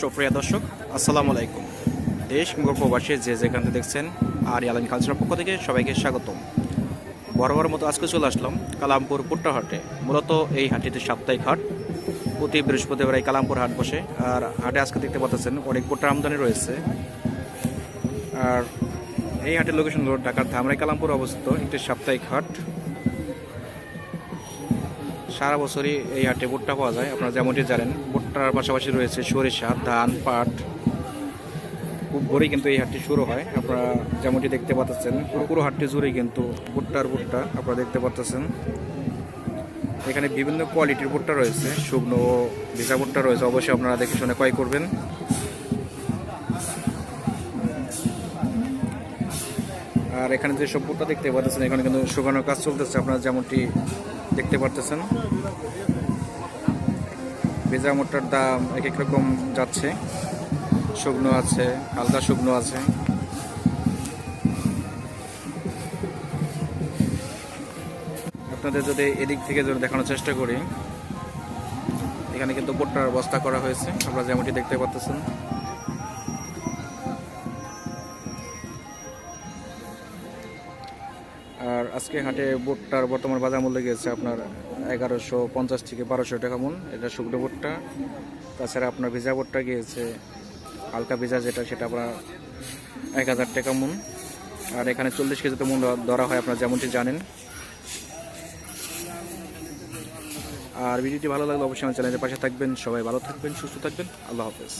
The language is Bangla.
সুপ্রিয় দর্শক, আসসালামু আলাইকুম। দেশ প্রবাসী যে যেখানে দেখছেন আর ইয়ালাইন কালচারের পক্ষ থেকে সবাইকে স্বাগতম। বরাবর মতো আজকে চলে আসলাম কালামপুর পুট্টা হাটে মূলত এই হাটটিতে সাপ্তাহিক হাট, প্রতি বৃহস্পতিবার এই কালামপুর হাট বসে। আর হাটে আজকে দেখতে পাচ্ছেন অনেক পুট্টার আমদানি রয়েছে। আর এই হাটের লোকেশন হলো ঢাকার ধামরাই কালামপুর অবস্থিত একটি সাপ্তাহিক হাট। সারা বছরই এই হাটে ভুট্টা পাওয়া যায়, আপনারা যেমনটি জানেন ভুট্টার পাশাপাশি রয়েছে সরিষা, ধান, পাট। খুব ভোরেই কিন্তু এই হাটটি শুরু হয়। আপনারা যেমনটি দেখতে পাচ্ছেন পুরো পুরো হাটটি জুড়েই কিন্তু ভুট্টার ভুট্টা আপনারা দেখতে পাচ্ছেন। এখানে বিভিন্ন কোয়ালিটির ভুট্টা রয়েছে। শুকনো ভিজা ভুট্টা রয়েছে, অবশ্যই আপনারা দেখে শুনে ক্রয় করবেন। আর এখানে যে সব ভুট্টা দেখতে পাচ্ছেন, এখানে কিন্তু শুকানোর কাজ চলতেছে। আপনারা যেমনটি দেখতে পারতেছেন। ভেজা মোটার দাম এক এক রকম যাচ্ছে। শুকনো আছে, হালকা শুকনো আছে। আপনাদের যদি এদিক থেকে যদি দেখানোর চেষ্টা করি, এখানে কিন্তু ভুট্টার বস্তা করা হয়েছে। আপনারা যেমনটি দেখতে পাচ্ছেন আর আজকে হাটে ভুট্টার বর্তমান বাজার মূল্য গিয়েছে আপনার এগারোশো পঞ্চাশ থেকে বারোশো টাকা মন এটা শুকনো ভুট্টা। তাছাড়া আপনার ভিজা বোটটা গিয়েছে। হালকা ভিজা যেটা, সেটা আপনার এক হাজার টাকা মন আর এখানে চল্লিশ কেজিতে মন ধরা হয়, আপনারা যেমনটি জানেন। আর ভিডিওটি ভালো লাগলে অবশ্যই আমার চ্যানেলের পাশে থাকবেন। সবাই ভালো থাকবেন, সুস্থ থাকবেন। আল্লাহ হাফেজ।